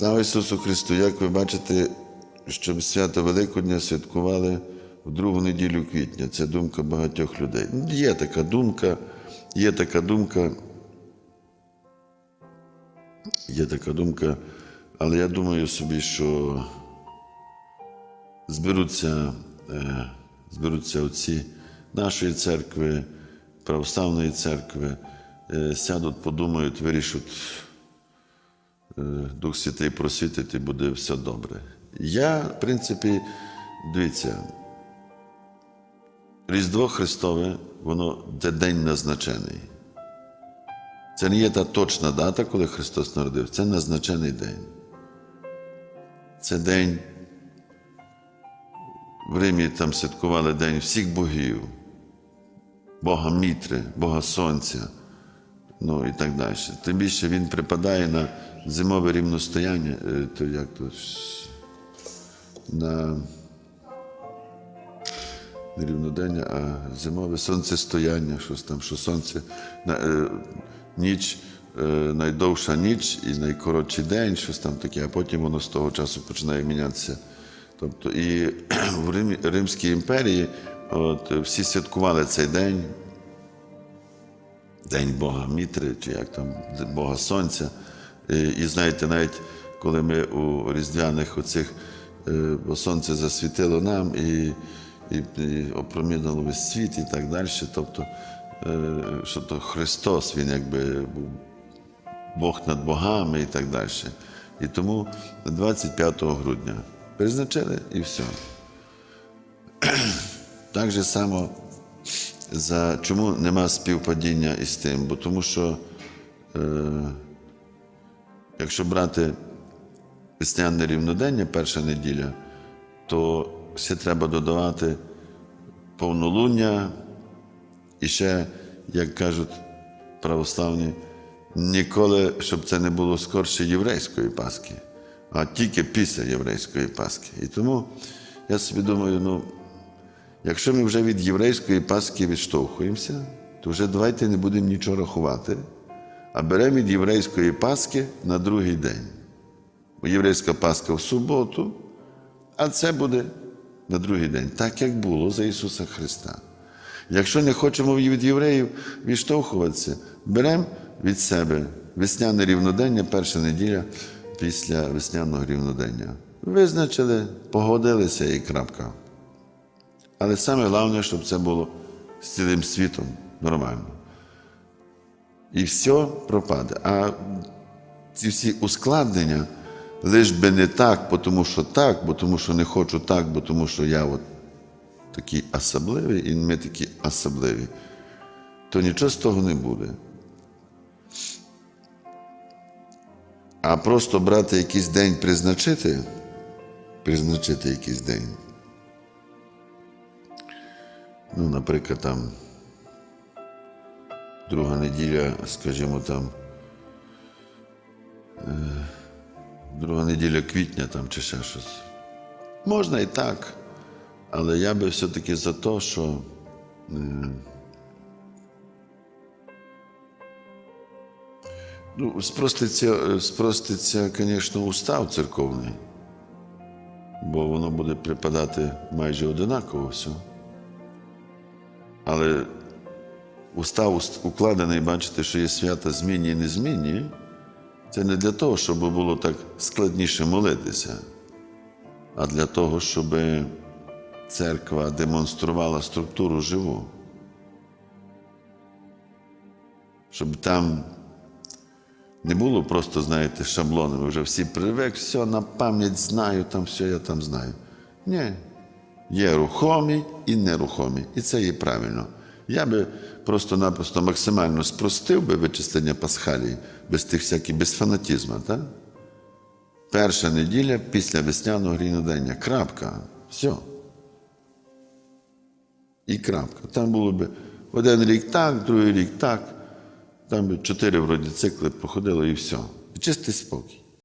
Слава Ісусу Христу! Як ви бачите, щоб свято Великодня святкували в другу неділю квітня. Це думка багатьох людей. Є така думка, є така думка, є така думка, але я думаю собі, що зберуться, е, зберуться отці нашої церкви, православної церкви, е, сядуть, подумають, вирішать. Е, Дух Святий просвітить і буде все добре. Я, в принципі, дивіться, Різдво Христове, воно де день назначений. Це не є та точна дата, коли Христос народив, це назначений день. Це день. В Римі там святкували День всіх богів, Бога Мітри, Бога Сонця ну і так далі. Тим більше він припадає на зимове рівностояння, е, то як то на не рівнодення, а зимове сонцестояння, щось там, що сонце на, е, ніч, е, найдовша ніч і найкоротший день, щось там таке, а потім воно з того часу починає мінятися. Тобто і в Римі, Римській імперії от, всі святкували цей день, День Бога Мітри, чи як там Бога Сонця. І, знаєте, навіть коли ми у різдвяних оцих, е, бо сонце засвітило нам і, і, і опромінило весь світ і так далі. Тобто, е, що то Христос, Він якби був Бог над богами і так далі. І тому 25 грудня призначили і все. Так же само за чому нема співпадіння із тим? Бо тому що, е, якщо брати весняне рівнодення, перша неділя, то ще треба додавати повнолуння і ще, як кажуть православні, ніколи, щоб це не було скорше єврейської Пасхи, а тільки після єврейської Пасхи. І тому я собі думаю, ну. Якщо ми вже від єврейської Пасхи відштовхуємося, то вже давайте не будемо нічого рахувати, а беремо від єврейської Пасхи на другий день. Єврейська Пасха в суботу, а це буде на другий день, так як було за Ісуса Христа. Якщо не хочемо від євреїв відштовхуватися, беремо від себе весняне рівнодення, перша неділя після весняного рівнодення. Визначили, погодилися і крапка. Але саме головне, щоб це було з цілим світом нормально. І все пропаде. А ці всі ускладнення, лиш би не так, бо тому що так, бо тому що не хочу так, бо тому що я от такий особливий, і ми такі особливі, то нічого з того не буде. А просто брати якийсь день призначити, призначити якийсь день. Ну, наприклад, там друга неділя, скажімо там, е, друга неділя квітня там чи ще щось. Можна і так, але я би все-таки за те, що е, ну, спроститься, спроститься, звісно, устав церковний, бо воно буде припадати майже одинаково все. Але устав укладений, бачите, що є свята змінні і незмінні, це не для того, щоб було так складніше молитися, а для того, щоб церква демонструвала структуру живу. Щоб там не було просто, знаєте, шаблонами, вже всі привик, все на пам'ять знаю, там все я там знаю. Ні. Є рухомі і нерухомі. І це є правильно. Я би просто-напросто максимально спростив би вичислення пасхалії без тих всяких, без фанатізму. Так? Перша неділя після весняного рівнодення. Крапка. Все. І крапка. Там було б один рік так, другий рік так. Там би чотири вроді цикли проходило і все. Чистий спокій.